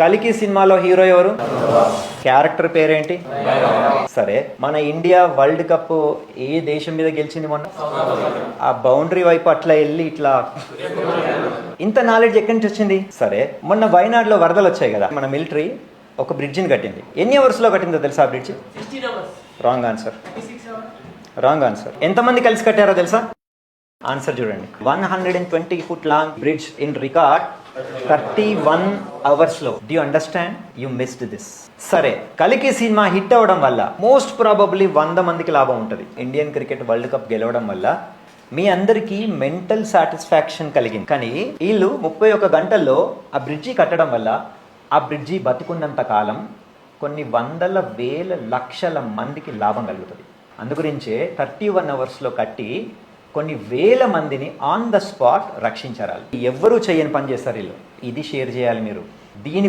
కలికి సినిమాలో హీరో ఎవరు? క్యారెక్టర్ పేరేంటి? సరే మన ఇండియా వరల్డ్ కప్ ఏ దేశం మీద గెలిచింది మొన్న? ఆ బౌండరీ వైపు అట్లా వెళ్ళి ఇట్లా. ఇంత నాలెడ్జ్ ఎక్కడి నుంచి వచ్చింది? సరే మొన్న వయనాడులో వరదలు వచ్చాయి కదా మన మిలిటరీ ఒక బ్రిడ్జిని కట్టింది. ఎన్ని అవర్స్లో కట్టిందో తెలుసా ఆ bridge wrong answer wrong answer ఎంతమంది కలిసి కట్టారో తెలుసా? ఆన్సర్ చూడండి. One hundred and twenty foot long bridge in record thirty one అవర్స్లో. D understand you missed this సరే కలికి సినిమా హిట్ అవ్వడం వల్ల మోస్ట్ ప్రాబబ్లీ వంద మందికి లాభం ఉంటుంది. ఇండియన్ క్రికెట్ వరల్డ్ కప్ గెలవడం వల్ల మీ అందరికీ మెంటల్ సాటిస్ఫాక్షన్ కలిగింది. కానీ వీళ్ళు ముప్పై ఒక గంటల్లో ఆ బ్రిడ్జి కట్టడం వల్ల ఆ బ్రిడ్జి బతుకున్నంత కాలం కొన్ని వందల వేల లక్షల మందికి లాభం కలుగుతుంది. అందుగురించే థర్టీ వన్ అవర్స్లో కట్టి కొన్ని వేల మందిని ఆన్ ద స్పాట్ రక్షించారు ఎవ్వరూ చేయని పని చేస్తారు వీళ్ళు? ఇది షేర్ చేయాలి మీరు. దీని గురించి